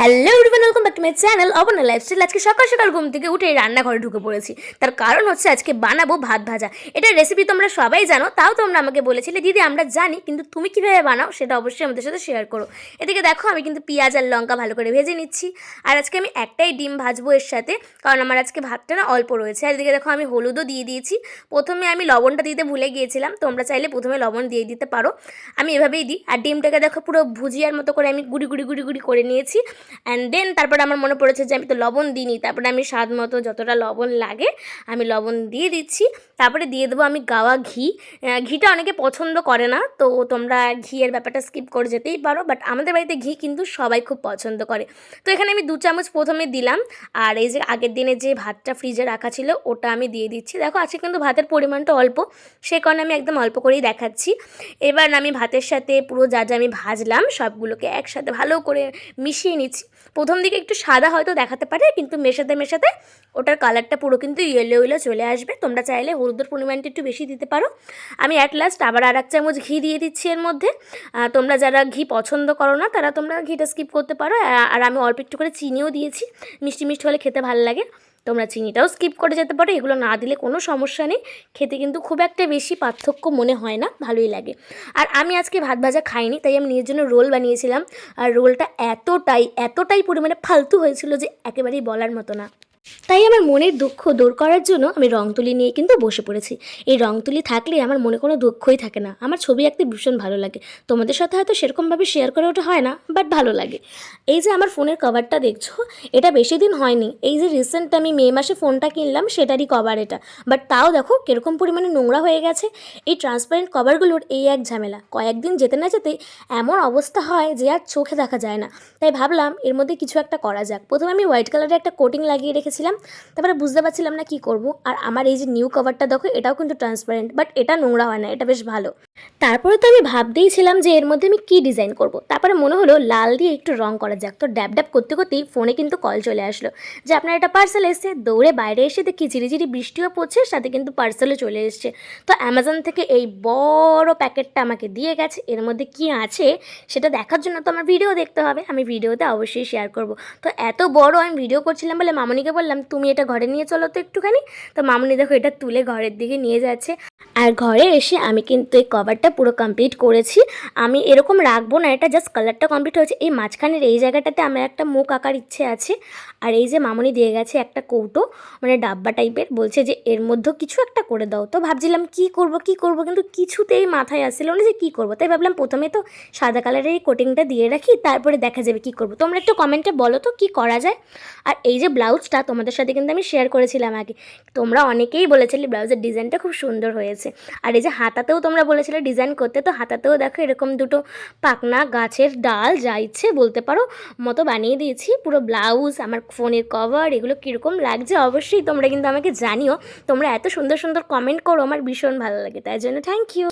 Hello everyone welcome back to my channel অবনা lifestyle আজকে সকাল সকাল ঘুম থেকে উঠে রান্নাঘরে ঢুকে পড়েছি। তার কারণ হচ্ছে আজকে বানাবো ভাত ভাজা। এটার রেসিপি তোমরা সবাই জানো, তাও তোমরা আমাকে বলেছিলে, দিদি, আমরা জানি, কিন্তু তুমি কীভাবে বানাও সেটা অবশ্যই আমাদের সাথে শেয়ার করো। এদিকে দেখো, আমি কিন্তু পেঁয়াজ আর লঙ্কা ভালো করে ভেজে নিচ্ছি। আর আজকে আমি একটাই ডিম ভাজবো এর সাথে, কারণ আমার আজকে ভাতটা না অল্প রয়েছে। আর এদিকে দেখো, আমি হলুদও দিয়ে দিয়েছি। প্রথমে আমি লবণটা দিতে ভুলে গিয়েছিলাম, তোমরা চাইলে প্রথমে লবণ দিয়ে দিতে পারো। আমি এভাবেই দিই। আর ডিমটাকে দেখো, পুরো ভুজিয়ার মতো করে আমি গুড়ি গুড়ি গুড়ি গুড়ি করে নিয়েছি। অ্যান্ড দেন তারপরে আমার মনে পড়েছে যে আমি তো লবণ দিইনি, তারপরে আমি স্বাদ মতো যতটা লবণ লাগে, আমি লবণ দিয়ে দিচ্ছি। তারপরে দিয়ে দেবো আমি গাওয়া ঘি। ঘিটা অনেকে পছন্দ করে না, তো তোমরা ঘিয়ের ব্যাপারটা স্কিপ করে যেতেই পারো বাট আমাদের বাড়িতে ঘি কিন্তু সবাই খুব পছন্দ করে। তো এখানে আমি দু চামচ প্রথমে দিলাম, আর এই যে আগের দিনে যে ভাতটা ফ্রিজে রাখা ছিল, ওটা আমি দিয়ে দিচ্ছি। দেখো, আজকে কিন্তু ভাতের পরিমাণটা অল্প, সে কারণে আমি একদম অল্প করেই দেখাচ্ছি। এবার আমি ভাতের সাথে পুরো যা যা আমি ভাজলাম, সবগুলোকে একসাথে ভালো করে মিশিয়ে নিচ্ছি। প্রথম দিকে একটু সাদা হয়তো দেখাতে পারে, কিন্তু মেশাতে মেশাতে ওটার কালারটা পুরো কিন্তু ইয়েলো ইয়েলো চলে আসবে। তোমরা চাইলে হলুদের পরিমাণটা একটু বেশি দিতে পারো। আমি অ্যাট লাস্ট আবার আর এক চামচ ঘি দিয়ে দিচ্ছি এর মধ্যে। তোমরা যারা ঘি পছন্দ করো না, তারা তোমরা ঘিটা স্কিপ করতে পারো। আর আমি অল্প একটু করে চিনিও দিয়েছি। মিষ্টি মিষ্টি হলে খেতে ভালো লাগে। তোমরা চিনিটাও স্কিপ করে যেতে পারো। এগুলো না দিলে কোনো সমস্যা নেই। খেতে কিন্তু খুব একটা বেশি পার্থক্য মনে হয় না, ভালোই লাগে। আর আমি আজকে ভাত ভাজা খাইনি, তাই আমি নিজের জন্য রোল বানিয়েছিলাম। আর রোলটা এতটাই এতটাই পরিমাণে ফালতু হয়েছিল যে একেবারেই বলার মতো না। তাই আমার মনের দুঃখ দূর করার জন্য আমি রং তুলি নিয়ে কিন্তু বসে পড়েছি। এই রং তুলি থাকলে আমার মনে কোনো দুঃখই থাকে না। আমার ছবি আঁকতে ভীষণ ভালো লাগে। তোমাদের সাথে হয়তো সেরকমভাবে শেয়ার করে ওঠা হয় না বাট ভালো লাগে। এই যে আমার ফোনের কভারটা দেখছ, এটা বেশি দিন হয়নি। এই যে রিসেন্ট আমি মে মাসে ফোনটা কিনলাম, সেটারই কভার এটা। বাট তাও দেখো কীরকম পরিমাণে নোংরা হয়ে গেছে। এই ট্রান্সপারেন্ট কভারগুলোর এই এক ঝামেলা। কয়েকদিন যেতে না যেতে এমন অবস্থা হয় যে আর চোখে দেখা যায় না। তাই ভাবলাম এর মধ্যে কিছু একটা করা যাক। প্রথমে আমি হোয়াইট কালারের একটা কোটিং লাগিয়ে রেখেছিলাম তারপরে বুঝতে পারছিলাম না কি করব। আর আমার এই যে নিউ কভারটা দেখো, এটাও কিন্তু ট্রান্সপারেন্ট বাট এটা নোংরা হয় না, এটা বেশ ভালো। তারপরে তো আমি ভাবতেই ছিলাম যে এর মধ্যে আমি কি ডিজাইন করব। তারপরে মনে হলো লাল দিয়ে একটু রং করা যাক। তো ড্যাব ড্যাব করতে করতেই ফোনে কিন্তু কল চলে আসলো যে আপনার একটা পার্সেল এসছে, দৌড়ে বাইরে এসে দেখি ঝিরিঝিরি বৃষ্টিও পড়ছে, সাথে কিন্তু পার্সেলও চলে এসছে। তো অ্যামাজন থেকে এই বড় প্যাকেটটা আমাকে দিয়ে গেছে, এর মধ্যে কি আছে সেটা দেখার জন্য তো আমার ভিডিও দেখতে হবে, আমি ভিডিওতে অবশ্যই শেয়ার করব। তো এত বড় আমি ভিডিও করছিলাম বলে মামনিকে বললাম, তুমি এটা ঘরে নিয়ে চলো তো একটুখানি। তো মামনি দেখো এটা তুলে ঘরের দিকে নিয়ে যাচ্ছে। আর ঘরে এসে আমি কিন্তু এই কভারটা পুরো কমপ্লিট করেছি। আমি এরকম রাখব না, এটা জাস্ট কালারটা কমপ্লিট হয়েছে। এই মাঝখানের এই জায়গাটাতে আমার একটা মুখ আঁকার ইচ্ছে আছে। আর এই যে মামনি দিয়ে গেছে একটা কৌটো মানে ডাব্বা টাইপের, বলছে যে এর মধ্যেও কিছু একটা করে দাও। তো ভাবছিলাম কি করব কি করব, কিন্তু কিছুতেই মাথায় আসছিল না যে কী করব। তাই ভাবলাম প্রথমে তো সাদা কালারের এই কোটিংটা দিয়ে রাখি, তারপরে দেখা যাবে কি করব। তোমরা একটু কমেন্টে বলো তো কি করা যায়। আর এই যে ব্লাউজটা তোমাদের সাথে কিন্তু আমি শেয়ার করেছিলাম আগে। তোমরা অনেকেই বলেছিলে ব্লাউজের ডিজাইনটা খুব সুন্দর হয়েছে। আর এই যে হাতাতেও তোমরা বলেছিলে ডিজাইন করতে, তো হাতাতেও দেখো এরকম দুটো পাকনা গাছের ডাল, যা ইচ্ছে বলতে পারো, মতো বানিয়ে দিয়েছি। পুরো ব্লাউজ আমার ফোনের কভার এগুলো কীরকম লাগছে অবশ্যই তোমরা কিন্তু আমাকে জানিও। তোমরা এত সুন্দর সুন্দর কমেন্ট করো, আমার ভীষণ ভালো লাগে। তাই জন্য থ্যাংক ইউ